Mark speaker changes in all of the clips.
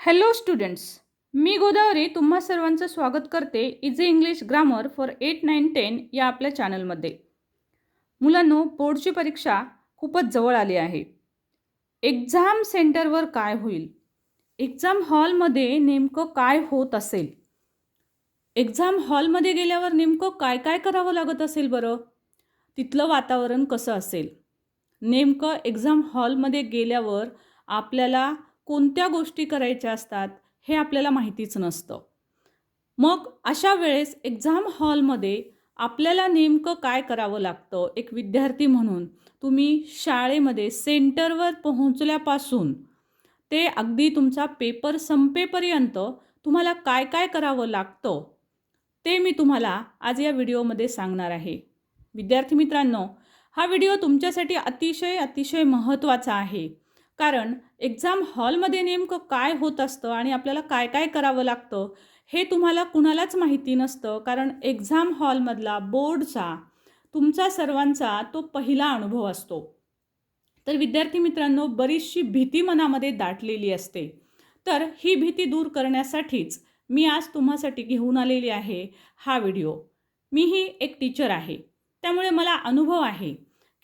Speaker 1: Hello students मी गोदावरी तुम्हा सर्वांचं स्वागत करते easy English grammar for eight nine ten या आपल्या चॅनलमध्ये मुलांनो बोर्डची परीक्षा खूपच जवळ आली आहे. एक्झाम सेंटरवर काय होईल? एक्झाम हॉलमध्ये नेमकं काय होत असेल? एक्झाम हॉलमध्ये गेल्यावर नेमकं काय काय करावं लागत असेल बरं? तिथलं वातावरण कसं असेल? नेमकं एक्झाम हॉलमध्ये गेल्यावर आपल्याला कोणत्या गोष्टी करायच्या असतात हे आपल्याला माहितीच नसतं. मग अशा वेळेस एक्झाम हॉलमध्ये आपल्याला नेमकं काय करावं लागतं? एक विद्यार्थी म्हणून तुम्ही शाळेमध्ये सेंटरवर पोहोचल्यापासून ते अगदी तुमचा पेपर संपेपर्यंत तुम्हाला काय काय करावं लागतं ते मी तुम्हाला आज या व्हिडिओमध्ये सांगणार आहे. विद्यार्थी मित्रांनो हा व्हिडिओ तुमच्यासाठी अतिशय अतिशय महत्त्वाचा आहे. कारण एक्झाम हॉलमध्ये नेमकं काय होत असतं आणि आपल्याला काय काय करावं लागतं हे तुम्हाला कुणालाच माहिती नसतं. कारण एक्झाम हॉलमधला बोर्डचा तुमचा सर्वांचा तो पहिला अनुभव असतो. तर विद्यार्थी मित्रांनो बरीचशी भीती मनामध्ये दाटलेली असते. तर ही भीती दूर करण्यासाठीच मी आज तुम्हासाठी घेऊन आलेली आहे हा व्हिडिओ. मीही एक टीचर आहे. त्यामुळे मला अनुभव आहे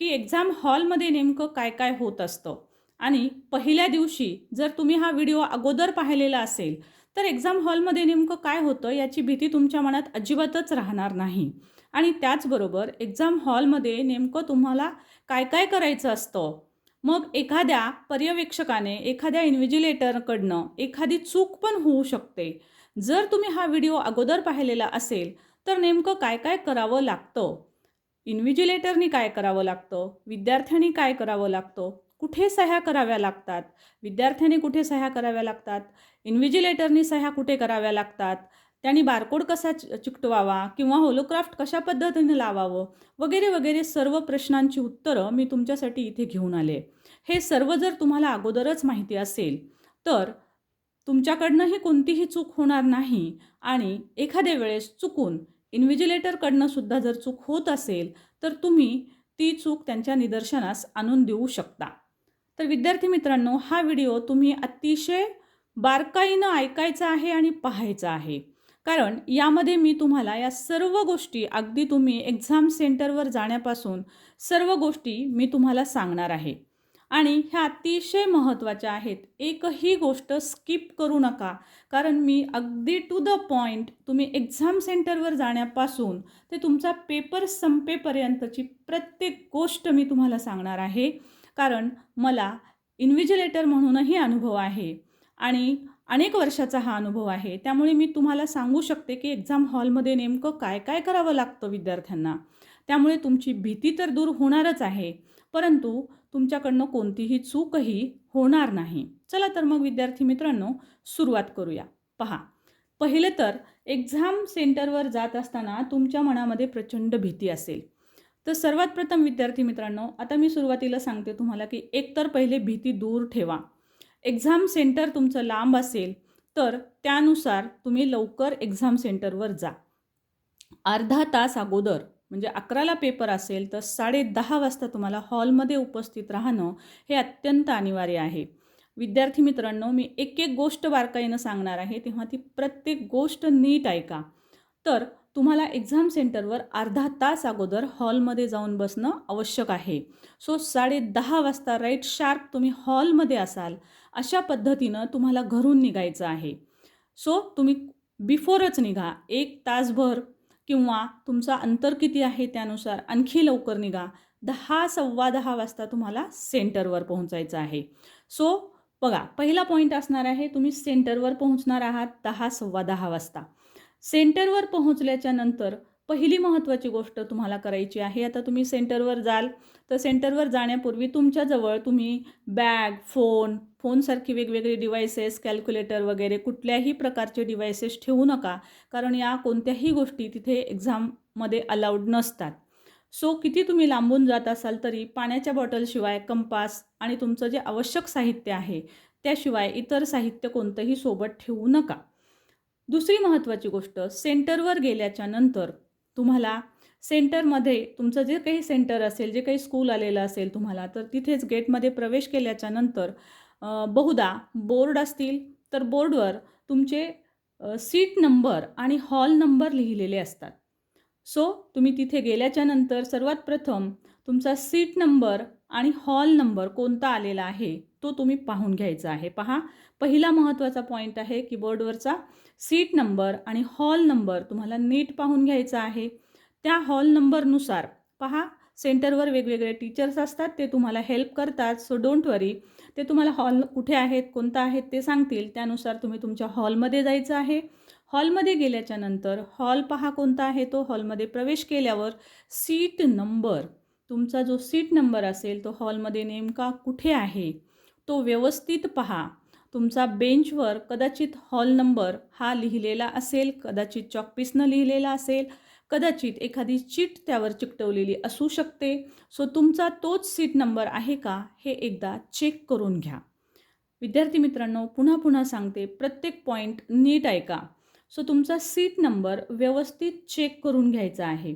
Speaker 1: की एक्झाम हॉलमध्ये नेमकं काय काय होत असतं. आणि पहिल्या दिवशी जर तुम्ही हा व्हिडिओ अगोदर पाहिलेला असेल तर एक्झाम हॉलमध्ये नेमकं काय होतं याची भीती तुमच्या मनात अजिबातच राहणार नाही. आणि त्याचबरोबर एक्झाम हॉलमध्ये नेमकं तुम्हाला काय काय करायचं असतं? मग एखाद्या पर्यवेक्षकाने एखाद्या इन्व्हिजिलेटरकडनं एखादी चूक पण होऊ शकते. जर तुम्ही हा व्हिडिओ अगोदर पाहिलेला असेल तर नेमकं काय काय करावं लागतं? इन्व्हिजिलेटरनी काय करावं लागतं? विद्यार्थ्यांनी काय करावं लागतं? कुठे सह्या कराव्या लागतात? विद्यार्थ्यांनी कुठे सह्या कराव्या लागतात? इन्व्हिजिलेटरनी सह्या कुठे कराव्या लागतात? त्यांनी बारकोड कसा चिकटवावा किंवा होलोक्राफ्ट कशा पद्धतीने लावावं? वगैरे वगैरे सर्व प्रश्नांची उत्तरं मी तुमच्यासाठी इथे घेऊन आले. हे सर्व जर तुम्हाला अगोदरच माहिती असेल तर तुमच्याकडनंही कोणतीही चूक होणार नाही आणि एखाद्या वेळेस चुकून इन्व्हिजिलेटरकडनं सुद्धा जर चूक होत असेल तर तुम्ही ती चूक त्यांच्या निदर्शनास आणून देऊ शकता. तर विद्यार्थी मित्रांनो हा व्हिडिओ तुम्ही अतिशय बारकाईनं ऐकायचा आहे आणि पाहायचा आहे. कारण यामध्ये मी तुम्हाला या सर्व गोष्टी अगदी तुम्ही एक्झाम सेंटरवर जाण्यापासून सर्व गोष्टी मी तुम्हाला सांगणार आहे. आणि ह्या अतिशय महत्त्वाच्या आहेत. एकही गोष्ट स्किप करू नका. कारण मी अगदी टू द पॉईंट तुम्ही एक्झाम सेंटरवर जाण्यापासून ते तुमचा पेपर संपेपर्यंतची प्रत्येक गोष्ट मी तुम्हाला सांगणार आहे. कारण मला इन्व्हिजिलेटर म्हणूनही अनुभव आहे. आणि अनेक वर्षाचा हा अनुभव आहे. त्यामुळे मी तुम्हाला सांगू शकते की एक्झाम हॉलमध्ये नेमकं काय काय करावं लागतं विद्यार्थ्यांना. त्यामुळे तुमची भीती तर दूर होणारच आहे. परंतु तुमच्याकडनं कोणतीही चूकही होणार नाही. चला तर मग विद्यार्थी मित्रांनो सुरुवात करूया. पहा. पहिलं तर एक्झाम सेंटरवर जात असताना तुमच्या मनामध्ये प्रचंड भीती असेल. तर सर्वात प्रथम विद्यार्थी मित्रांनो आता मी सुरुवातीला सांगते तुम्हाला की एकतर पहिले भीती दूर ठेवा. एक्झाम सेंटर तुमचं लांब असेल तर त्यानुसार तुम्ही लवकर एक्झाम सेंटरवर जा. अर्धा तास अगोदर म्हणजे अकराला पेपर असेल तर साडे दहा वाजता तुम्हाला हॉलमध्ये उपस्थित राहणं हे अत्यंत अनिवार्य आहे. विद्यार्थी मित्रांनो मी एक एक गोष्ट बारकाईनं सांगणार आहे तेव्हा ती प्रत्येक गोष्ट नीट ऐका. तर तुम्हाला एक्झाम सेंटरवर अर्धा तास अगोदर हॉलमध्ये जाऊन बसणं आवश्यक आहे. सो साडे दहा वाजता राईट शार्प तुम्ही हॉलमध्ये असाल अशा पद्धतीनं तुम्हाला घरून निघायचं आहे. सो तुम्ही बिफोरच निघा. एक तासभर किंवा तुमचं अंतर किती आहे त्यानुसार आणखी लवकर निघा. दहा सव्वा दहा वाजता तुम्हाला सेंटरवर पोहोचायचं आहे. सो बघा पहिला पॉईंट असणार आहे तुम्ही सेंटरवर पोहोचणार आहात दहा सव्वा दहा वाजता. सेंटरवर पोहोचल्याच्या नंतर पहिली महत्त्वाची गोष्ट तुम्हाला करायची आहे. आता तुम्ही सेंटरवर जाल. तर सेंटरवर जाण्यापूर्वी तुमच्याजवळ तुम्ही बॅग फोन फोनसारखी वेगवेगळे डिव्हायसेस कॅल्क्युलेटर वगैरे कुठल्याही प्रकारचे डिव्हायसेस ठेवू नका. कारण या कोणत्याही गोष्टी तिथे एक्झाममध्ये अलाउड नसतात. सो किती तुम्ही लांबून जात असाल तरी पाण्याच्या बॉटलशिवाय कंपास आणि तुमचं जे आवश्यक साहित्य आहे त्याशिवाय इतर साहित्य कोणतंही सोबत ठेवू नका. दुसरी महत्त्वाची गोष्ट सेंटरवर गेल्याच्यानंतर तुम्हाला सेंटरमध्ये तुमचं जे काही सेंटर असेल जे काही स्कूल आलेलं असेल तुम्हाला तर तिथेच गेटमध्ये प्रवेश केल्याच्यानंतर बहुधा बोर्ड असतील तर बोर्डवर तुमचे सीट नंबर आणि हॉल नंबर लिहिलेले असतात. सो तुम्ही तिथे गेल्याच्यानंतर सर्वात प्रथम तुमचा सीट नंबर आणि हॉल नंबर कोणता आलेला आहे तो तुम्ही पाहून घ्यायचा आहे. पहा पहिला महत्त्वाचा पॉईंट आहे की बोर्डवरचा सीट नंबर आणि हॉल नंबर तुम्हाला नीट पाहून घ्यायचा आहे. त्या हॉल नंबरनुसार पहा सेंटरवर वेगवेगळे टीचर्स असतात ते तुम्हाला हेल्प करतात. सो डोंट वरी ते तुम्हाला हॉल कुठे आहेत कोणता आहेत ते सांगतील. त्यानुसार तुम्ही तुमच्या हॉलमध्ये जायचं आहे. हॉलमध्ये गेल्याच्यानंतर हॉल पहा कोणता आहे तो. हॉलमध्ये प्रवेश केल्यावर सीट नंबर तुमचा जो सीट नंबर असेल तो हॉलमध्ये नेमका कुठे आहे? तो व्यवस्थित पहा. तुमचा बेंचवर कदाचित हॉल नंबर हा लिहिलेला असेल कदाचित चॉकपीसनं लिहिलेला असेल कदाचित एखादी चीट त्यावर चिकटवलेली असू शकते. सो तुमचा तोच सीट नंबर आहे का हे एकदा चेक करून घ्या. विद्यार्थी मित्रांनो पुन्हा पुन्हा सांगते प्रत्येक पॉईंट नीट ऐका सो तुमचा सीट नंबर व्यवस्थित चेक करून घ्यायचा आहे.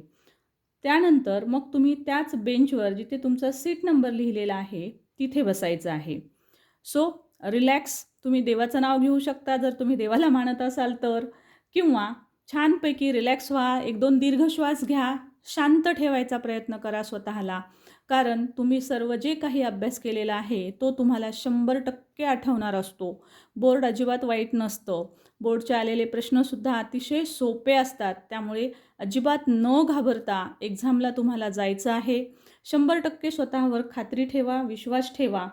Speaker 1: त्यानंतर मग तुम्ही त्याच बेंचवर जिथे तुमचा सीट नंबर लिहिलेला आहे तिथे बसायचं आहे. सो रिलॅक्स तुम्ही देवाचं नाव घेऊ शकता जर तुम्ही देवाला मानत असाल तर. किंवा छानपैकी रिलॅक्स व्हा एक दोन दीर्घ श्वास घ्या शांत ठेवायचा प्रयत्न करा स्वतःला. कारण तुम्ही सर्व जे काही अभ्यास केलेला आहे तो तुम्हाला शंभर टक्के आठवणार असतो. बोर्ड अजिबात वाईट नसतं. बोर्डचे आलेले प्रश्नसुद्धा अतिशय सोपे असतात. त्यामुळे अजिबात न घाबरता एक्झामला तुम्हाला जायचं आहे. शंभर टक्के स्वतःवर खात्री ठेवा विश्वास ठेवा.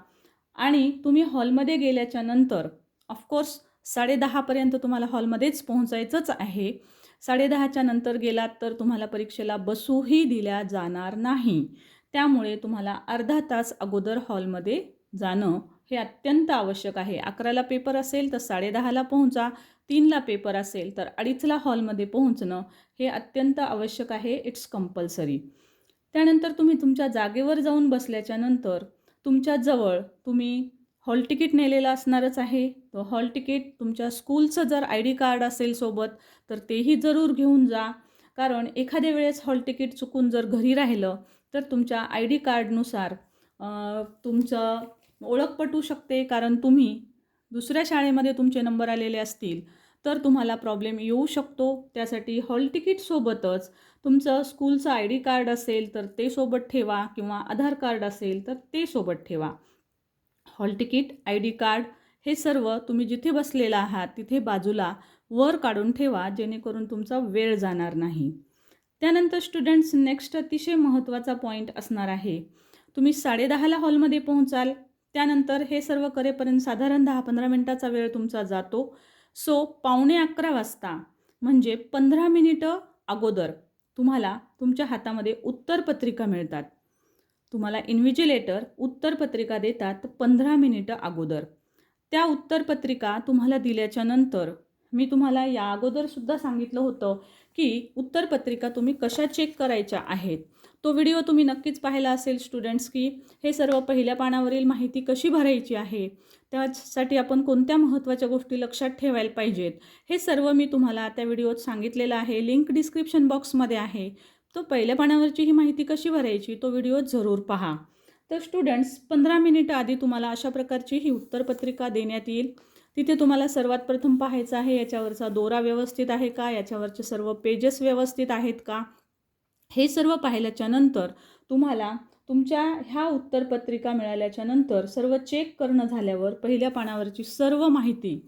Speaker 1: आणि तुम्ही हॉलमध्ये गेल्याच्यानंतर ऑफकोर्स साडेदहापर्यंत तुम्हाला हॉलमध्येच पोहोचायचंच आहे. साडेदहाच्या नंतर गेलात तर तुम्हाला परीक्षेला बसूही दिल्या जाणार नाही. त्यामुळे तुम्हाला अर्धा तास अगोदर हॉलमध्ये जाणं हे अत्यंत आवश्यक आहे. अकराला पेपर असेल तर साडेदहाला पोहोचा तीनला पेपर असेल तर अडीचला हॉलमध्ये पोहोचणं हे अत्यंत आवश्यक आहे. इट्स कंपल्सरी त्यानंतर तुम्ही तुमच्या जागेवर जाऊन बसल्याच्या नंतर तुमच्या जवळ तुम्ही हॉल तिकीट नेलेलं असणारच आहे तो हॉल तिकीट तुमच्या स्कूलचं जर आय डी कार्ड असेल सोबत तर तेही जरूर घेऊन जा. कारण एखाद्या वेळेस हॉल तिकीट चुकून जर घरी राहिलं तर तुमच्या आय डी कार्डनुसार तुमचं ओळख पटू शकते. कारण तुम्ही दुसऱ्या शाळेमध्ये तुमचे नंबर आलेले असतील. तर तुम्हाला प्रॉब्लेम येऊ शकतो. त्यासाठी हॉल तिकीटसोबतच तुमचं स्कूलचं आय डी कार्ड असेल तर ते सोबत ठेवा किंवा आधार कार्ड असेल तर ते सोबत ठेवा. Hall ticket I D card हे सर्व तुम्ही जिथे बसलेला आहात तिथे बाजूला वर काढून ठेवा जेणेकरून तुमचा वेळ जाणार नाही. त्यानंतर स्टुडंट्स नेक्स्ट अतिशय महत्त्वाचा पॉईंट असणार आहे. तुम्ही साडेदहाला हॉलमध्ये पोहोचाल. त्यानंतर हे सर्व करेपर्यंत साधारण दहा पंधरा मिनटाचा वेळ तुमचा जातो. सो पावणे अकरा वाजता म्हणजे पंधरा मिनिटं अगोदर तुम्हाला तुमच्या हातामध्ये उत्तरपत्रिका मिळतात. तुम्हाला इन्व्हिजिलेटर उत्तरपत्रिका देतात पंधरा मिनिटं अगोदर. त्या उत्तरपत्रिका तुम्हाला दिल्याच्या नंतर मी तुम्हाला या अगोदरसुद्धा सांगितलं होतं की उत्तरपत्रिका तुम्ही कशा चेक करायच्या आहेत? तो व्हिडिओ तुम्ही नक्कीच पाहिला असेल स्टुडंट्स की हे सर्व पहिल्या पानावरील माहिती कशी भरायची आहे? त्यासाठी आपण कोणत्या महत्त्वाच्या गोष्टी लक्षात ठेवायला पाहिजेत? हे सर्व मी तुम्हाला त्या व्हिडिओत सांगितलेलं आहे. लिंक डिस्क्रिप्शन बॉक्समध्ये आहे. तो पहिल्या पानावरची ही माहिती कशी भरायची तो व्हिडिओ जरूर पहा. तर स्टुडंट्स पंधरा मिनिटं आधी तुम्हाला अशा प्रकारची ही उत्तरपत्रिका देण्यात येईल. तिथे तुम्हाला सर्वात प्रथम पाहायचं आहे याच्यावरचा दोरा व्यवस्थित आहे का? याच्यावरचे सर्व पेजेस व्यवस्थित आहेत का? हे सर्व पाहिल्याच्या नंतर तुम्हाला तुमच्या ह्या उत्तरपत्रिका मिळाल्याच्या नंतर सर्व चेक करणं झाल्यावर पहिल्या पानावरची सर्व माहिती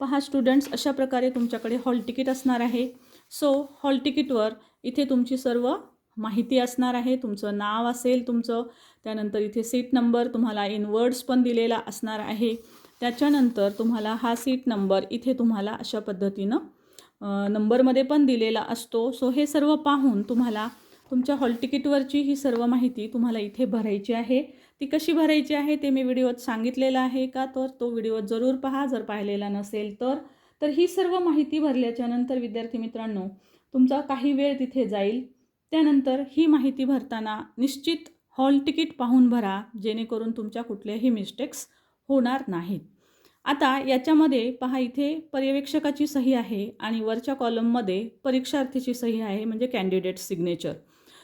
Speaker 1: पहा स्टुडंट्स अशा प्रकारे तुमच्याकडे हॉल तिकीट असणार आहे. सो हॉल तिकीटवर इथे तुमची सर्व माहिती असणार आहे. तुमचं नाव असेल तुमचं त्यानंतर इथे सीट नंबर तुम्हाला इन वर्ड्स पण दिलेला असणार आहे. त्याच्यानंतर तुम्हाला हा सीट नंबर इथे तुम्हाला अशा पद्धतीनं नंबरमध्ये पण दिलेला असतो. सो हे सर्व पाहून तुम्हाला तुमच्या हॉल तिकीटवरची ही सर्व माहिती तुम्हाला इथे भरायची आहे. ती कशी भरायची आहे ते मी व्हिडिओत सांगितलेलं आहे का? तर तो व्हिडिओ जरूर पहा. जर पाहिलेला नसेल तर. तर ही सर्व माहिती भरल्याच्यानंतर विद्यार्थी मित्रांनो तुमचा काही वेळ तिथे जाईल. त्यानंतर ही माहिती भरताना निश्चित हॉल तिकीट पाहून भरा जेणेकरून तुमच्या कुठल्याही मिस्टेक्स होणार नाहीत. आता याच्यामध्ये पहा इथे पर्यवेक्षकाची सही आहे आणि वरच्या कॉलममध्ये परीक्षार्थीची सही आहे म्हणजे कॅन्डिडेट सिग्नेचर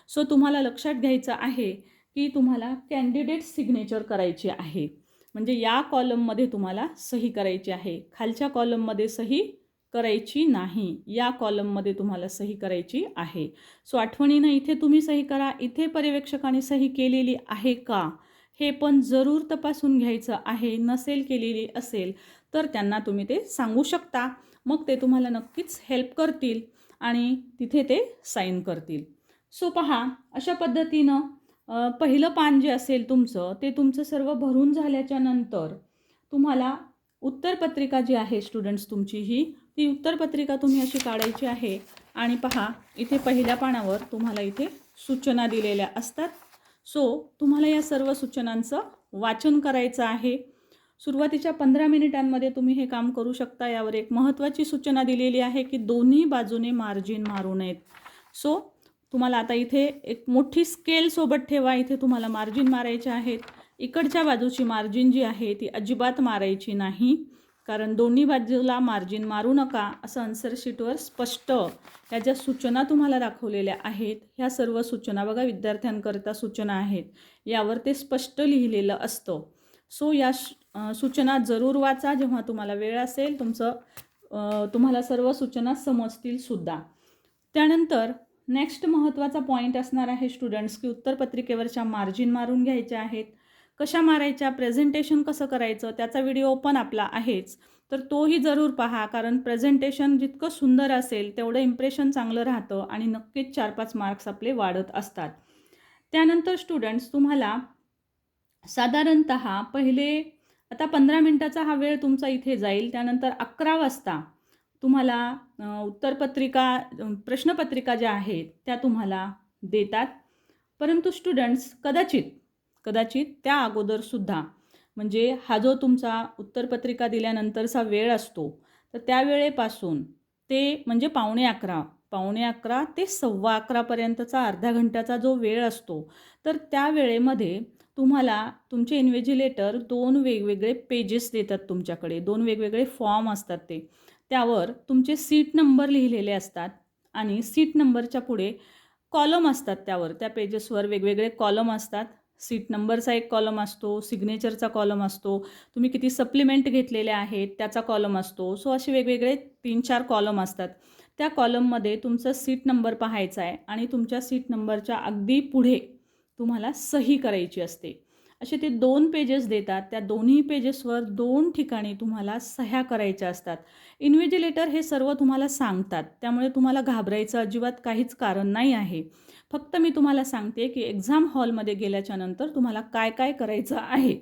Speaker 1: सो तुम्हाला लक्षात घ्यायचं आहे की तुम्हाला कॅन्डिडेट सिग्नेचर करायची आहे. म्हणजे या कॉलममध्ये तुम्हाला सही करायची आहे. खालच्या कॉलममध्ये सही करायची नाही. या कॉलममध्ये तुम्हाला सही करायची आहे. सो आठवणीनं इथे तुम्ही सही करा. इथे पर्यवेक्षकाने सही केलेली आहे का? हे पण जरूर तपासून घ्यायचं आहे. नसेल केलेली असेल तर त्यांना तुम्ही ते सांगू शकता. मग ते तुम्हाला नक्कीच हेल्प करतील आणि तिथे ते साईन करतील. सो पहा अशा पद्धतीनं पहिलं पान जे असेल तुमचं ते तुमचं सर्व भरून झाल्याच्यानंतर तुम्हाला उत्तरपत्रिका जी आहे स्टुडंट्स तुमची ही ती उत्तरपत्रिका तुम्ही अशी काढायची आहे. आणि पहा इथे पहिल्या पानावर तुम्हाला इथे सूचना दिलेल्या असतात. सो तुम्हाला या सर्व सूचनांचं वाचन करायचं आहे. सुरुवातीच्या पंधरा मिनिटांमध्ये तुम्ही हे काम करू शकता. यावर एक महत्त्वाची सूचना दिलेली आहे की दोन्ही बाजूने मार्जिन मारू नयेत. सो तुम्हाला आता इथे एक मोठी स्केल सोबत ठेवा. इथे तुम्हाला मार्जिन मारायचे आहेत. इकडच्या बाजूची मार्जिन जी आहे ती अजिबात मारायची नाही. कारण दोन्ही बाजूला मार्जिन मारू नका असं आन्सर शीटवर स्पष्ट ह्या ज्या सूचना तुम्हाला दाखवलेल्या आहेत ह्या सर्व सूचना बघा विद्यार्थ्यांकरता सूचना आहेत. यावर ते स्पष्ट लिहिलेलं असतं. सो या श- सूचना जरूर वाचा जेव्हा तुम्हाला वेळ असेल. तुमचं तुम्हाला सर्व सूचना समजतील सुद्धा. त्यानंतर नेक्स्ट महत्त्वाचा पॉईंट असणार आहे स्टुडंट्स की उत्तरपत्रिकेवरच्या मार्जिन मारून घ्यायच्या आहेत. कशा मारायच्या? प्रेझेंटेशन कसं करायचं? त्याचा व्हिडिओ पण आपला आहेच. तर तोही जरूर पहा कारण प्रेझेंटेशन जितकं सुंदर असेल तेवढं इम्प्रेशन चांगलं राहतं आणि नक्कीच चार पाच मार्क्स आपले वाढत असतात. त्यानंतर स्टुडंट्स तुम्हाला साधारणत पहिले आता पंधरा मिनटाचा हा वेळ तुमचा इथे जाईल. त्यानंतर अकरा वाजता तुम्हाला उत्तरपत्रिका प्रश्नपत्रिका ज्या आहेत त्या तुम्हाला देतात. परंतु स्टुडंट्स कदाचित कदाचित त्या अगोदरसुद्धा म्हणजे हा जो तुमचा उत्तरपत्रिका दिल्यानंतरचा वेळ असतो तर त्या वेळेपासून ते म्हणजे पावणे अकरा पावणे अकरा ते सव्वा अकरापर्यंतचा अर्ध्या घंट्याचा जो वेळ असतो तर त्या वेळेमध्ये तुम्हाला तुमचे इन्व्हेजिलेटर दोन वेगवेगळे पेजेस देतात तुमच्याकडे दोन वेगवेगळे फॉर्म असतात ते. त्यावर तुमचे सीट नंबर लिहिलेले असतात आणि सीट नंबरच्या पुढे कॉलम असतात त्यावर. त्या पेजेसवर वेगवेगळे कॉलम असतात. सीट नंबरचा एक कॉलम असतो सिग्नेचरचा कॉलम असतो तुम्ही किती सप्लिमेंट घेतलेले आहेत त्याचा कॉलम असतो. सो असे वेगवेगळे तीन चार कॉलम असतात. त्या कॉलममध्ये तुमचं सीट नंबर पाहायचा आहे आणि तुमच्या सीट नंबरच्या अगदी पुढे तुम्हाला सही करायची असते. असे ते दोन पेजेस देतात. त्या दोन्ही पेजेसवर दोन ठिकाणी तुम्हाला सह्या करायच्या असतात. इन्व्हिजिलेटर हे सर्व तुम्हाला सांगतात. त्यामुळे तुम्हाला घाबरायचं अजिबात काहीच कारण नाही आहे. फक्त मी तुम्हाला सांगते की एक्झाम हॉलमध्ये गेल्याच्यानंतर तुम्हाला काय काय करायचं आहे.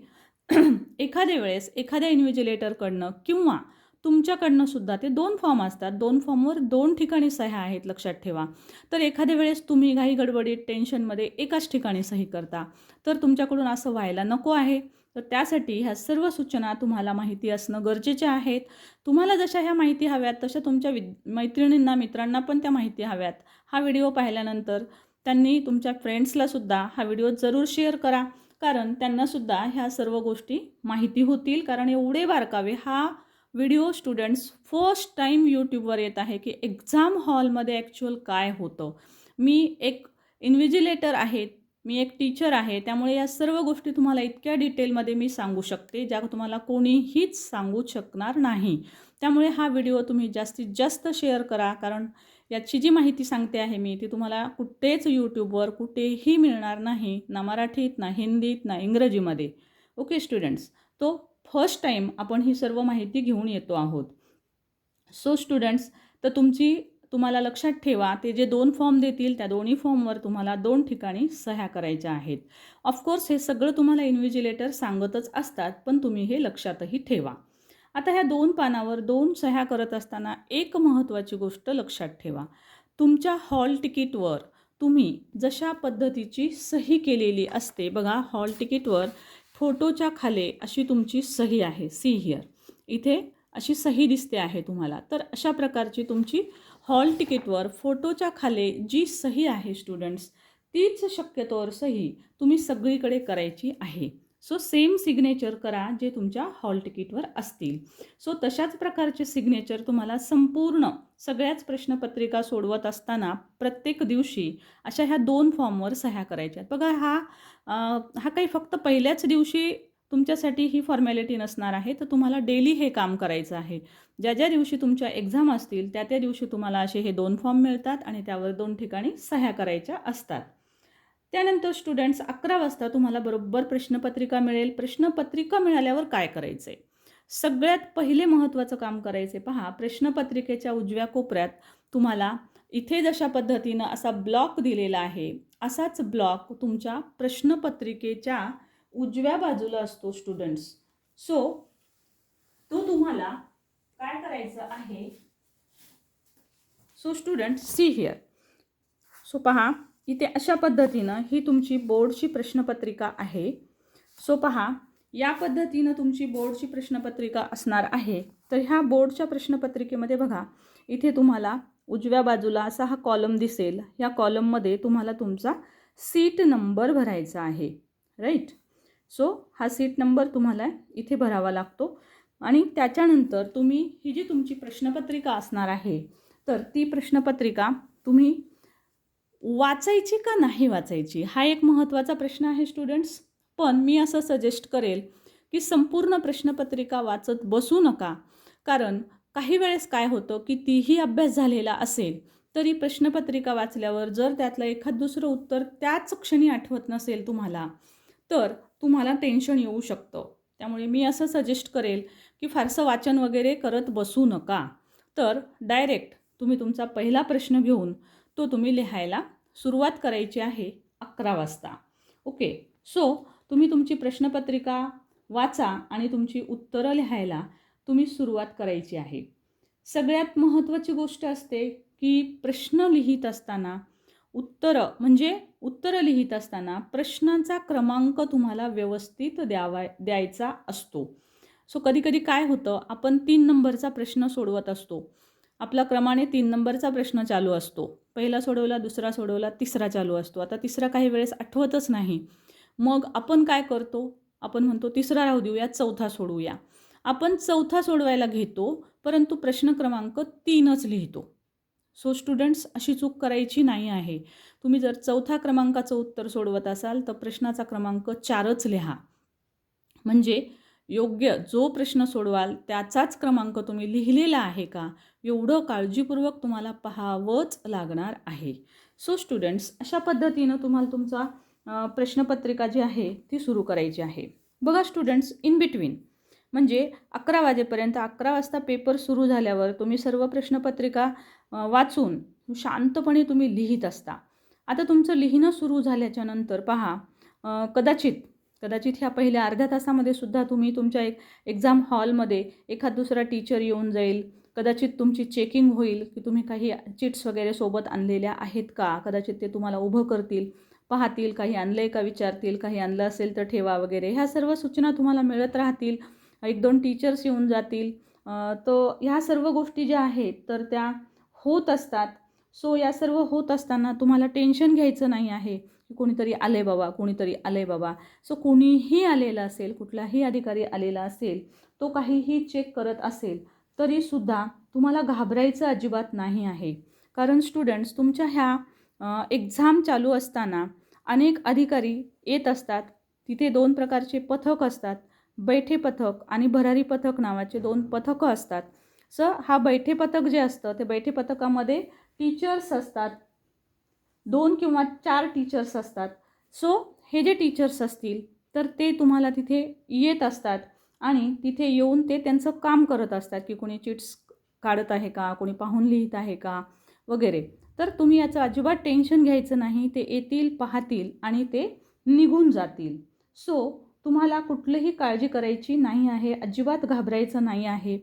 Speaker 1: एखाद्या वेळेस एखाद्या इन्व्हिजिलेटरकडनं किंवा तुमच्याकडनं सुद्धा ते दोन फॉर्म असतात. दोन फॉर्मवर दोन ठिकाणी सह्या आहेत लक्षात ठेवा. तर एखाद्या वेळेस तुम्ही घाई गडबडीत टेन्शनमध्ये एकाच ठिकाणी सही करता. तर तुमच्याकडून असं व्हायला नको आहे. तर त्यासाठी ह्या सर्व सूचना तुम्हाला माहिती असणं गरजेचे आहेत. तुम्हाला जशा ह्या माहिती हव्यात तशा तुमच्या विद मैत्रिणींना मित्रांना पण त्या माहिती हव्यात. हा व्हिडिओ पाहिल्यानंतर त्यांनी तुमच्या फ्रेंड्सलासुद्धा हा व्हिडिओ जरूर शेअर करा. कारण त्यांनासुद्धा ह्या सर्व गोष्टी माहिती होतील. कारण एवढे बारकावे हा व्हिडिओ स्टुडंट्स फर्स्ट टाईम यूट्यूबवर येत आहे की एक्झाम हॉलमध्ये ॲक्च्युअल काय होतं. मी एक इन्व्हिजिलेटर आहे मी एक टीचर आहे त्यामुळे या सर्व गोष्टी तुम्हाला इतक्या डिटेलमध्ये मी सांगू शकते ज्या तुम्हाला कोणीहीच सांगू शकणार नाही. त्यामुळे हा व्हिडिओ तुम्ही जास्तीत जास्त शेअर करा कारण याची जी माहिती सांगते आहे मी ती तुम्हाला कुठेच यूट्यूबवर कुठेही मिळणार नाही ना मराठीत ना हिंदीत ना इंग्रजीमध्ये. ओके स्टुडंट्स तो फर्स्ट टाईम आपण ही सर्व माहिती घेऊन येतो आहोत. सो स्टुडंट्स तर तुमची तुम्हाला लक्षात ठेवा ते जे दोन फॉर्म देतील त्या दोन्ही फॉर्मवर तुम्हाला दोन ठिकाणी सह्या करायच्या आहेत. ऑफकोर्स हे सगळं तुम्हाला इन्व्हिजिलेटर सांगतच असतात पण तुम्ही हे लक्षातही ठेवा. आता ह्या दोन पानावर दोन सह्या करत असताना एक महत्त्वाची गोष्ट लक्षात ठेवा. तुमच्या हॉल तिकीटवर तुम्ही जशा पद्धतीची सही केलेली असते बघा हॉल तिकीटवर फोटोच्या खाली अशी तुमची सही आहे. सी हिअर इथे अशी सही दिसते आहे तुम्हाला. तर अशा प्रकारची तुमची हॉल तिकीटवर फोटोच्या खाली जी सही आहे स्टुडंट्स तीच शक्यतोवर सही तुम्ही सगळीकडे करायची आहे. सो सेम सिग्नेचर करा जे तुमच्या हॉल तिकीटवर असतील. सो तशाच प्रकारचे सिग्नेचर तुम्हाला संपूर्ण सगळ्याच प्रश्नपत्रिका सोडवत असताना प्रत्येक दिवशी अशा ह्या दोन फॉर्मवर सह्या करायच्या आहेत. बघा हा हा काही फक्त पहिल्याच दिवशी तुमच्यासाठी ही फॉर्मॅलिटी नसणार आहे. तर तुम्हाला डेली हे काम करायचं आहे. ज्या ज्या दिवशी तुमच्या एक्झाम असतील त्या त्या दिवशी तुम्हाला असे हे दोन फॉर्म मिळतात आणि त्यावर दोन ठिकाणी सह्या करायच्या असतात. त्यानंतर स्टुडंट्स अकरा वाजता तुम्हाला बरोबर प्रश्नपत्रिका मिळेल. प्रश्नपत्रिका मिळाल्यावर काय करायचं आहे सगळ्यात पहिले महत्त्वाचं काम करायचे पहा. प्रश्नपत्रिकेच्या उजव्या कोपऱ्यात तुम्हाला इथे जशा पद्धतीनं असा ब्लॉक दिलेला आहे असाच ब्लॉक तुमच्या प्रश्नपत्रिकेच्या उजव्या बाजूला असतो स्टुडंट्स सो तो तुम्हाला काय करायचं आहे? So student see here so पहा. इथे अशा पद्धतीनं ही तुमची बोर्डची प्रश्नपत्रिका आहे. सो पहा या पद्धतीनं तुमची बोर्डची प्रश्नपत्रिका असणार आहे. तर ह्या बोर्डच्या प्रश्नपत्रिकेमध्ये बघा इथे तुम्हाला उजव्या बाजूला असा हा कॉलम दिसेल. या कॉलममध्ये तुम्हाला तुमचा सीट नंबर भरायचा आहे. राईट सो हा सीट नंबर तुम्हाला इथे भरावा लागतो. आणि त्याच्यानंतर तुम्ही ही जी तुमची प्रश्नपत्रिका असणार आहे तर ती प्रश्नपत्रिका तुम्ही वाचायची का नाही वाचायची? हा एक महत्त्वाचा प्रश्न आहे स्टुडंट्स पण मी असं सजेस्ट करेल की संपूर्ण प्रश्नपत्रिका वाचत बसू नका. कारण काही वेळेस काय होतं की तीही अभ्यास झालेला असेल तरी प्रश्नपत्रिका वाचल्यावर जर त्यातलं एखाद दुसरं उत्तर त्याच क्षणी आठवत नसेल तुम्हाला तर तुम्हाला टेन्शन येऊ शकतं. त्यामुळे मी असं सजेस्ट करेल की फारसं वाचन वगैरे करत बसू नका. तर डायरेक्ट तुम्ही तुमचा पहिला प्रश्न घेऊन तो तुम्ही लिहायला सुरुवात करायची आहे अकरा वाजता. ओके सो तुम्ही तुमची प्रश्नपत्रिका वाचा आणि तुमची उत्तरं लिहायला तुम्ही सुरुवात करायची आहे. सगळ्यात महत्त्वाची गोष्ट असते की प्रश्न लिहित असताना उत्तरं म्हणजे उत्तरं लिहित असताना प्रश्नांचा क्रमांक तुम्हाला व्यवस्थित द्यावा द्यायचा असतो. सो कधीकधी काय होतं आपण तीन नंबरचा प्रश्न सोडवत असतो. आपला क्रमाने तीन नंबरचा प्रश्न चालू असतो. पहिला सोडवला दुसरा सोडवला तिसरा चालू असतो. आता तिसरा काही वेळेस आठवतच नाही. मग आपण काय करतो? आपण म्हणतो तिसरा राहू देऊया चौथा सोडवूया. आपण चौथा सोडवायला घेतो परंतु प्रश्न क्रमांक तीनच लिहितो. सो स्टुडंट्स अशी चूक करायची नाही आहे. तुम्ही जर चौथा क्रमांकाचं उत्तर सोडवत असाल तर प्रश्नाचा क्रमांक चारच लिहा. म्हणजे योग्य जो प्रश्न सोडवाल त्याचाच क्रमांक तुम्ही लिहिलेला आहे का? एवढं काळजीपूर्वक तुम्हाला पाहावंच लागणार आहे. सो स्टुडंट्स अशा पद्धतीनं तुम्हाला तुमचा प्रश्नपत्रिका जी आहे ती सुरू करायची आहे. बघा स्टुडंट्स इन बिटवीन म्हणजे अकरा वाजेपर्यंत अकरा वाजता पेपर सुरू झाल्यावर तुम्ही सर्व प्रश्नपत्रिका वाचून शांतपणे तुम्ही लिहित असता. आता तुमचं लिहिणं सुरू झाल्याच्यानंतर पहा कदाचित कदाचित ह्या पहिल्या अर्ध्या तासामध्ये सुद्धा तुम्ही तुमच्या एक एक्झाम हॉलमध्ये एखाद दुसरा टीचर येऊन जाईल. कदाचित तुमची चेकिंग होईल की तुम्ही काही चिट्स वगैरे सोबत आणलेल्या आहेत का? कदाचित ते तुम्हाला उभं करतील पाहतील काही आणलं आहे का विचारतील काही आणलं असेल तर ठेवा वगैरे. ह्या सर्व सूचना तुम्हाला मिळत राहतील. एक दोन टीचर्स येऊन जातील. तर ह्या सर्व गोष्टी ज्या आहेत तर त्या होत असतात. सो या सर्व होत असताना तुम्हाला टेन्शन घ्यायचं नाही आहे. की कोणीतरी आले बाबा कोणीतरी आले बाबा. सो कोणीही आलेलं असेल कुठलाही अधिकारी आलेला असेल तो काहीही चेक करत असेल तरीसुद्धा तुम्हाला घाबरायचं अजिबात नाही आहे. कारण स्टुडंट्स तुमच्या ह्या एक्झाम चालू असताना अनेक अधिकारी येत असतात. तिथे दोन प्रकारचे पथक असतात. बैठे पथक आणि भरारी पथक नावाचे दोन पथकं असतात. स हा बैठे पथक जे असतं ते बैठे पथकामध्ये टीचर्स असतात. दोन किंवा चार टीचर्स असतात. सो हे जे टीचर्स असतील तर ते तुम्हाला तिथे येत असतात आणि तिथे येऊन ते त्यांचं काम करत असतात की कोणी चिट्स काढत आहे का कोणी पाहून लिहित आहे का वगैरे. तर तुम्ही याचं अजिबात टेन्शन घ्यायचं नाही ते येतील पाहतील आणि ते निघून जातील. सो तुम्हाला कुठलीही काळजी करायची नाही आहे अजिबात घाबरायचं नाही आहे.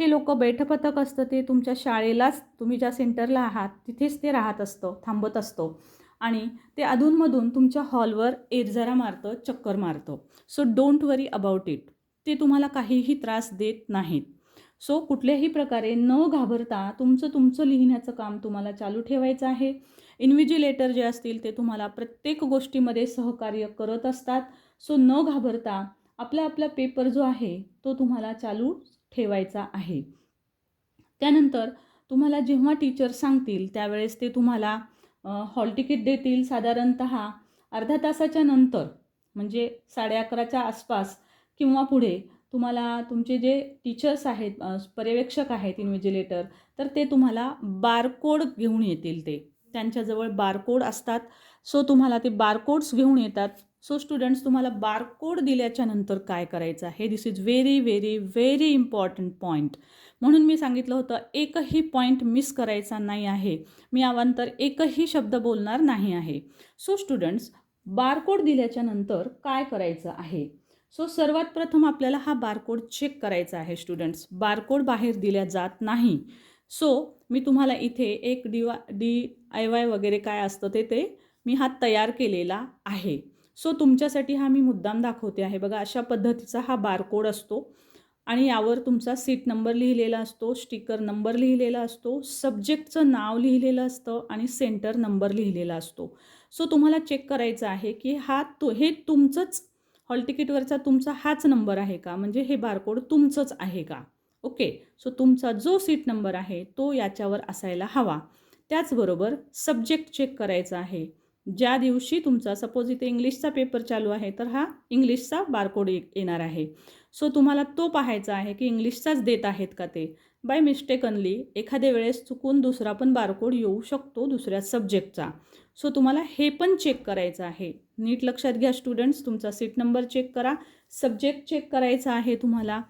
Speaker 1: हे लोक बैठपथक असतं ते तुमच्या शाळेलाच तुम्ही ज्या सेंटरला आहात तिथेच ते राहत असतं थांबत असतो. आणि ते अधूनमधून तुमच्या हॉलवर एरजरा मारतं चक्कर मारतं. So don't worry about it ते तुम्हाला काहीही त्रास देत नाहीत. सो कुठल्याही प्रकारे न घाबरता तुमचं तुमचं लिहिण्याचं काम तुम्हाला चालू ठेवायचं आहे. इन्व्हिजिलेटर जे असतील ते तुम्हाला प्रत्येक गोष्टीमध्ये सहकार्य करत असतात. सो न घाबरता आपला आपला पेपर जो आहे तो तुम्हाला चालू ठेवायचा आहे. त्यानंतर तुम्हाला जेव्हा टीचर सांगतील त्यावेळेस ते तुम्हाला हॉल तिकीट देतील साधारणत अर्धा तासाच्या नंतर म्हणजे साडे अकराच्या आसपास किंवा पुढे तुम्हाला तुमचे जे टीचर्स आहेत पर्यवेक्षक आहेत इन्व्हिजिलेटर तर ते तुम्हाला बारकोड घेऊन येतील ते. त्यांच्याजवळ बारकोड असतात. सो तुम्हाला ते बारकोड्स घेऊन येतात. सो स्टुडंट्स तुम्हाला बारकोड दिल्याच्या नंतर काय करायचं आहे? This is very very very important point म्हणून मी सांगितलं होतं एकही पॉईंट मिस करायचा नाही आहे. मी अवांतर एकही शब्द बोलणार नाही आहे. सो स्टुडंट्स बारकोड दिल्याच्या नंतर काय करायचं आहे? सो सर्वात प्रथम आपल्याला हा बारकोड चेक करायचा आहे स्टुडंट्स बारकोड बाहेर दिल्या जात नाही. सो मी तुम्हाला इथे एक डी वा डी आय वाय वगैरे काय असतं ते ते मी हा तयार केलेला आहे. सो तुमच्यासाठी हा मी मुद्दाम दाखवते आहे. बघा अशा पद्धतीचा हा बारकोड असतो आणि यावर तुमचा सीट नंबर लिहिलेला असतो स्टिकर नंबर लिहिलेला असतो सब्जेक्टचं नाव लिहिलेलं असतं आणि सेंटर नंबर लिहिलेला असतो. सो तुम्हाला चेक करायचं आहे की हा तो हे तुमचंच हॉल तिकीटवरचा तुमचा हाच नंबर आहे का? म्हणजे हे बारकोड तुमचंच आहे का? ओके सो तुमचा जो सीट नंबर आहे तो याच्यावर असायला हवा. त्याचबरोबर सब्जेक्ट चेक करायचा आहे. ज्या दिवशी तुमचा सपोज इथे इंग्लिशचा पेपर चालू आहे तर हा इंग्लिशचा बारकोड येणार आहे. सो तुम्हाला तो पाहायचा आहे की इंग्लिशचाच देत आहेत का ते? बाय मिस्टेकनली एखाद्या वेळेस चुकून दुसरा पण बारकोड येऊ शकतो दुसऱ्या सब्जेक्टचा सो तुम्हाला हे पण चेक करायचं आहे. नीट लक्षात घ्या स्टुडंट्स तुमचा सीट नंबर चेक करा. सब्जेक्ट चेक करायचा आहे तुम्हाला.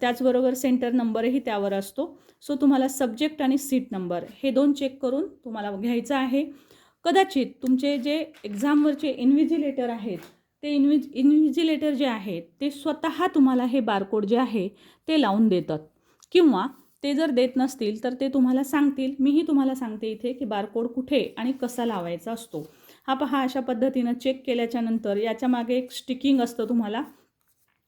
Speaker 1: त्याचबरोबर सेंटर नंबरही त्यावर असतो. सो तुम्हाला सब्जेक्ट आणि सीट नंबर हे दोन चेक करून तुम्हाला घ्यायचं आहे. कदाचित तुमचे जे एक्झामवरचे इन्व्हिजिलेटर आहेत ते इन्व्हिज इन्व्हिजिलेटर जे आहेत ते स्वतः तुम्हाला हे बारकोड जे आहे ते लावून देतात. किंवा ते जर देत नसतील तर ते तुम्हाला सांगतील. मीही तुम्हाला सांगते इथे की बारकोड कुठे आणि कसा लावायचा असतो. हा पहा अशा पद्धतीनं चेक केल्याच्यानंतर याच्या मागे एक स्टिकिंग असतं तुम्हाला.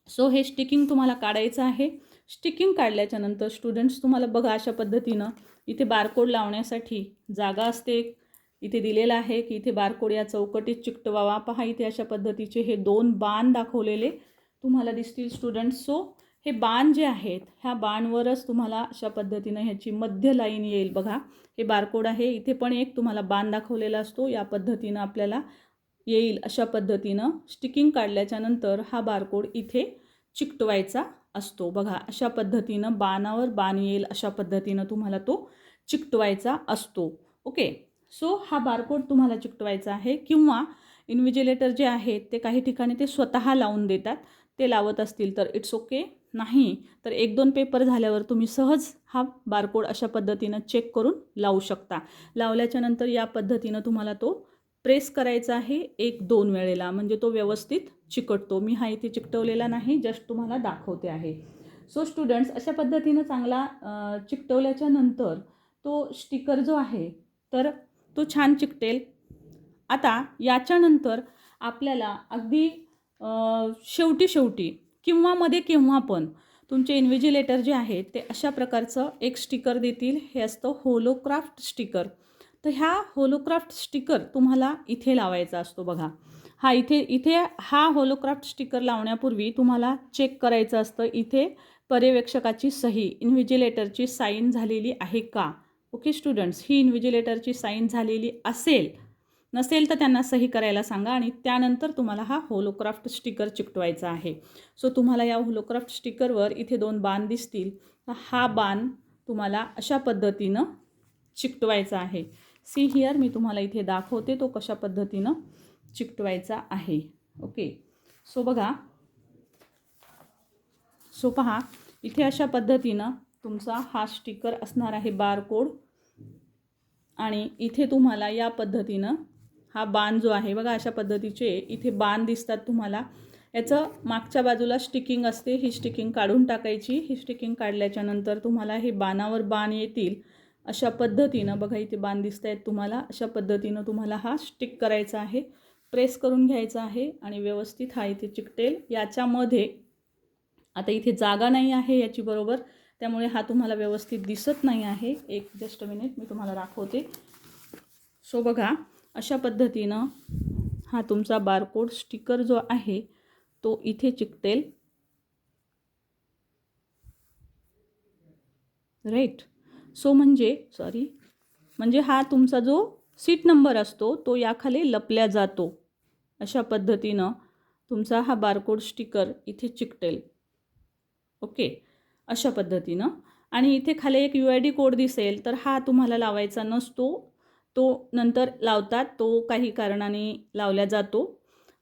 Speaker 1: सो हे स्टिकिंग तुम्हाला काढायचं आहे. स्टिकिंग काढल्याच्या नंतर स्टुडंट्स तुम्हाला बघा अशा पद्धतीनं इथे बारकोड लावण्यासाठी जागा असते. एक. इथे दिलेलं आहे की इथे बारकोड या चौकटीत चिकटवावा. पहा इथे अशा पद्धतीचे हे दोन बाण दाखवलेले तुम्हाला दिसतील स्टुडंट सो हे बाण जे आहेत ह्या बाणवरच तुम्हाला अशा पद्धतीनं ह्याची मध्य लाईन येईल. बघा हे बारकोड आहे. इथे पण एक तुम्हाला बाण दाखवलेला असतो. या पद्धतीनं आपल्याला येईल अशा पद्धतीनं स्टिकिंग काढल्याच्यानंतर हा बारकोड इथे चिकटवायचा असतो. बघा अशा पद्धतीनं बाणावर बाण येईल अशा पद्धतीनं तुम्हाला तो चिकटवायचा असतो. ओके सो हा बारकोड तुम्हाला चिकटवायचा आहे किंवा इन्व्हिजिलेटर जे आहेत ते काही ठिकाणी ते स्वतः लावून देतात ते लावत असतील तर इट्स ओके नाही तर एक दोन पेपर झाल्यावर तुम्ही सहज हा बारकोड अशा पद्धतीनं चेक करून लावू शकता. लावल्याच्या नंतर या पद्धतीनं तुम्हाला तो प्रेस करायचा आहे एक दोन वेळेला म्हणजे तो व्यवस्थित चिकटतो. मी हा इथे चिकटवलेला नाही जस्ट तुम्हाला दाखवते आहे. सो स्टुडंट्स अशा पद्धतीनं चांगला चिकटवल्याच्या नंतर तो स्टिकर जो आहे तर तो छान चिकटेल. आता याच्यानंतर आपल्याला अगदी शेवटी शेवटी किंवा मध्ये केव्हा पण तुमचे इन्व्हिजिलेटर जे आहेत ते अशा प्रकारचं एक स्टिकर देतील. हे असतं होलोक्राफ्ट स्टिकर तर ह्या होलोक्राफ्ट स्टिकर तुम्हाला इथे लावायचा असतो बघा. हा इथे इथे हा होलोक्राफ्ट स्टिकर लावण्यापूर्वी तुम्हाला चेक करायचं असतं इथे पर्यवेक्षकाची सही इन्व्हिजिलेटरची साईन झालेली आहे का? ओके स्टुडंट्स ही इन्व्हिजिलेटरची साईन झालेली असेल नसेल तर त्यांना सही करायला सांगा आणि त्यानंतर तुम्हाला हा होलोक्राफ्ट स्टिकर चिकटवायचा आहे. सो तुम्हाला या होलोक्राफ्ट स्टिकरवर इथे दोन बाण दिसतील. तर हा बाण तुम्हाला अशा पद्धतीनं चिकटवायचा आहे. सी हिअर मी तुम्हाला इथे दाखवते तो कशा पद्धतीनं चिकटवायचा आहे. ओके. सो बघा. सो पहा इथे अशा पद्धतीनं तुमचा हा स्टिकर असणार आहे बारकोड. आणि इथे तुम्हाला या पद्धतीनं हा बाण जो आहे बघा अशा पद्धतीचे इथे बाण दिसतात तुम्हाला. याचं मागच्या बाजूला स्टिकिंग असते ही स्टिकिंग काढून टाकायची. ही स्टिकिंग काढल्याच्या नंतर तुम्हाला हे बाणावर बाण येतील. अशा पद्धतीनं बघा इथे बाण दिसत आहेत तुम्हाला. अशा पद्धतीनं तुम्हाला हा स्टिक करायचा आहे. प्रेस करून घ्यायचा आहे आणि व्यवस्थित हा इथे चिकटेल. याच्यामध्ये आता इथे जागा नाही आहे याची बरोबर. त्यामुळे हा तुम्हाला व्यवस्थित दिसत नाही आहे. एक जस्ट मिनिट मी तुम्हाला दाखवते. सो बघा अशा पद्धतीनं हा तुमचा बारकोड स्टिकर जो आहे तो इथे चिकटेल. राईट सो म्हणजे सॉरी म्हणजे हा तुमचा जो सीट नंबर असतो तो याखाली लपल्या जातो. अशा पद्धतीनं तुमचा हा बारकोड स्टिकर इथे चिकटेल. ओके अशा पद्धतीनं. आणि इथे खाली एक यू आय डी कोड दिसेल तर हा तुम्हाला लावायचा नसतो. तो नंतर लावतात तो काही कारणाने लावला जातो.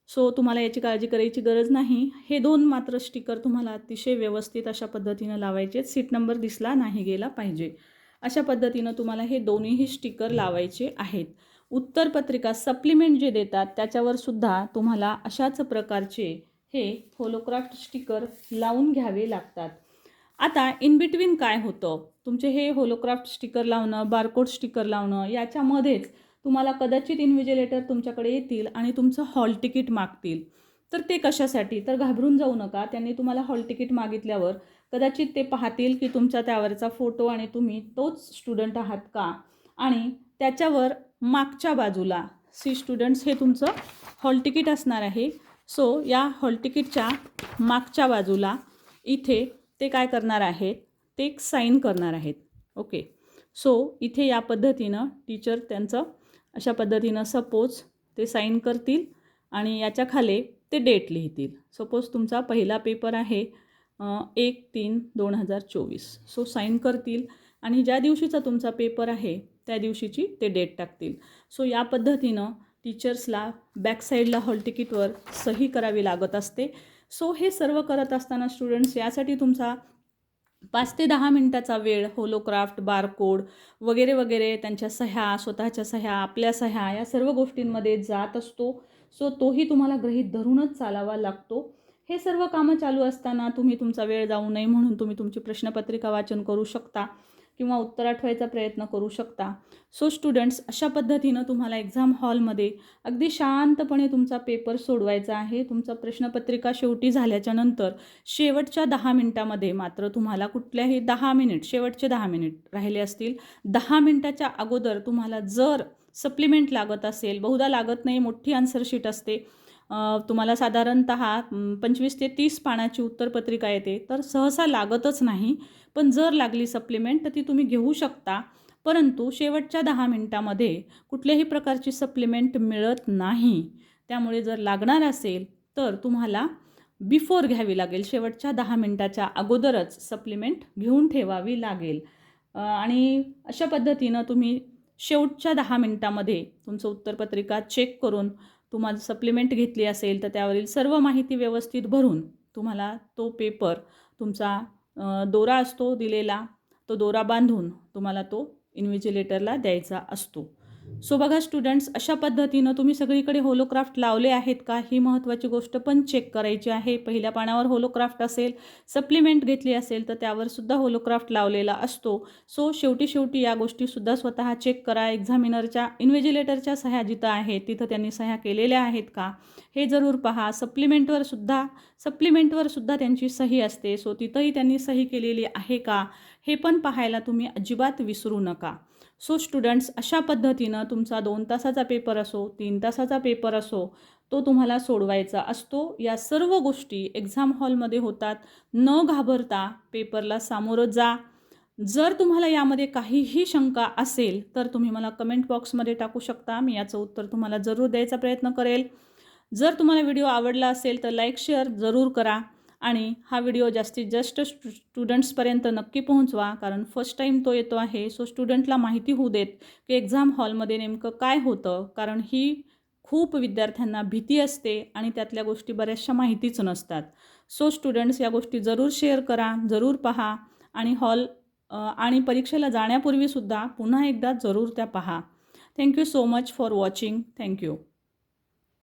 Speaker 1: सो तुम्हाला याची काळजी करायची गरज नाही. हे दोन मात्र स्टिकर तुम्हाला अतिशय व्यवस्थित अशा पद्धतीनं लावायचे सीट नंबर दिसला नाही गेला पाहिजे. अशा पद्धतीनं तुम्हाला हे दोन्हीही स्टिकर लावायचे आहेत. उत्तरपत्रिका सप्लिमेंट जे देतात त्याच्यावर सुद्धा तुम्हाला अशाच प्रकारचे हे होलोक्राफ्ट स्टिकर लावून घ्यावे लागतात. आता इन बिटवीन काय होतं? तुमचे हे होलोक्राफ्ट स्टिकर लावणं बारकोड स्टिकर लावणं याच्यामध्येच तुम्हाला कदाचित इन्व्हिजिलेटर तुमच्याकडे येतील आणि तुमचं हॉल तिकीट मागतील. तर ते कशासाठी? तर घाबरून जाऊ नका. त्यांनी तुम्हाला हॉल तिकीट मागितल्यावर कदाचित ते पाहतील की तुमचा त्यावरचा फोटो आणि तुम्ही तोच स्टुडंट आहात का? आणि त्याच्यावर मागच्या बाजूला सी स्टुडंट्स हे तुमचं हॉल तिकीट असणार आहे. सो या हॉल तिकीटच्या मागच्या बाजूला इथे ते काय करणार आहेत? ते एक साईन करणार आहेत. ओके. सो इथे या पद्धतीनं टीचर त्यांचं अशा पद्धतीनं सपोज ते साईन करतील आणि याच्या खाली ते डेट लिहितील. सपोज तुमचा पहिला पेपर आहे एक तीन दोन हजार चोवीस. सो साईन करतील आणि ज्या दिवशीचा तुमचा पेपर आहे त्या दिवशीची ते डेट टाकतील. सो या पद्धतीनं टीचर्सला बॅकसाईडला हॉल तिकीटवर सही करावी लागत असते. सो हे सर्व करत असताना स्टुडंट्स यासाठी तुमचा पाच ते दहा मिनटाचा वेळ होलोक्राफ्ट बारकोड वगैरे वगैरे त्यांच्या सह्या स्वतःच्या सह्या आपल्या सह्या या सर्व गोष्टींमध्ये जात असतो. सो तोही तुम्हाला गृहीत धरूनच चालावा लागतो. हे सर्व कामं चालू असताना तुम्ही तुमचा वेळ जाऊ नये म्हणून तुम्ही तुमची प्रश्नपत्रिका वाचन करू शकता. किंवा उत्तर आठवायचा प्रयत्न करू शकता. सो स्टुडंट्स अशा पद्धतीनं तुम्हाला एक्झाम हॉलमध्ये अगदी शांतपणे तुमचा पेपर सोडवायचा आहे. तुमचा प्रश्नपत्रिका शेवटी झाल्याच्यानंतर शेवटच्या दहा मिनिटामध्ये मात्र तुम्हाला कुठल्याही दहा मिनिट शेवटचे दहा मिनिट राहिले असतील. दहा मिनिटाच्या अगोदर तुम्हाला जर सप्लिमेंट लागत असेल बहुधा लागत नाही मोठी आन्सरशीट असते. तुम्हाला साधारणत पंचवीस ते तीस पानाची उत्तरपत्रिका येते. तर सहसा लागतच नाही. पण जर लागली सप्लिमेंट तर ती तुम्ही घेऊ शकता. परंतु शेवटच्या दहा मिनटामध्ये कुठल्याही प्रकारची सप्लिमेंट मिळत नाही. त्यामुळे जर लागणार असेल तर तुम्हाला बिफोर घ्यावी लागेल. शेवटच्या दहा मिनटाच्या अगोदरच सप्लिमेंट घेऊन ठेवावी लागेल. आणि अशा पद्धतीनं तुम्ही शेवटच्या दहा मिनटामध्ये तुमचं उत्तरपत्रिका चेक करून तुम्हाला सप्लिमेंट घेतली असेल तर त्यावरील सर्व माहिती व्यवस्थित भरून तुम्हाला तो पेपर तुमचा दोरा असतो दिलेला तो दोरा बांधून तुम्हाला तो इन्व्हिजिलेटरला द्यायचा असतो. सो बघा स्टुडंट्स अशा पद्धतीनं तुम्ही सगळीकडे होलोक्राफ्ट लावले आहेत का? ही महत्त्वाची गोष्ट पण चेक करायची आहे. पहिल्या पानावर होलोक्राफ्ट असेल सप्लिमेंट घेतली असेल तर त्यावर सुद्धा होलोक्राफ्ट लावलेला असतो. सो शेवटी शेवटी या गोष्टीसुद्धा स्वतः चेक करा. एक्झामिनरच्या इन्व्हेजिलेटरच्या सह्या जिथं आहेत तिथं त्यांनी सह्या केलेल्या आहेत का? हे जरूर पहा. सप्लिमेंटवर सुद्धा सप्लिमेंटवर सुद्धा त्यांची सही असते. सो तिथंही त्यांनी सही केलेली आहे का? हे पण पाहायला तुम्ही अजिबात विसरू नका. सो स्टुडंट्स अशा पद्धतीनं तुमचा दोन तासाचा पेपर असो तीन तासाचा पेपर असो तो तुम्हाला सोडवायचा असतो. या सर्व गोष्टी एक्झाम हॉलमध्ये होतात. न घाबरता पेपरला सामोरं जा. जर तुम्हाला यामध्ये काहीही शंका असेल तर तुम्ही मला कमेंट बॉक्समध्ये टाकू शकता. मी याचं उत्तर तुम्हाला जरूर द्यायचा प्रयत्न करेल. जर तुम्हाला व्हिडिओ आवडला असेल तर लाईक शेअर जरूर करा. आणि हा व्हिडिओ जास्तीत जास्त स्टुडंट्सपर्यंत नक्की पोहोचवा कारण फर्स्ट टाईम तो येतो आहे. सो स्टुडंटला माहिती होऊ देत की एक्झाम हॉलमध्ये नेमकं काय होतं कारण ही खूप विद्यार्थ्यांना भीती असते आणि त्यातल्या गोष्टी बऱ्याचशा माहितीच नसतात. सो स्टुडंट्स या गोष्टी जरूर शेअर करा जरूर पहा आणि हॉल आणि परीक्षेला जाण्यापूर्वीसुद्धा पुन्हा एकदा जरूर त्या पहा. Thank you so much for watching thank you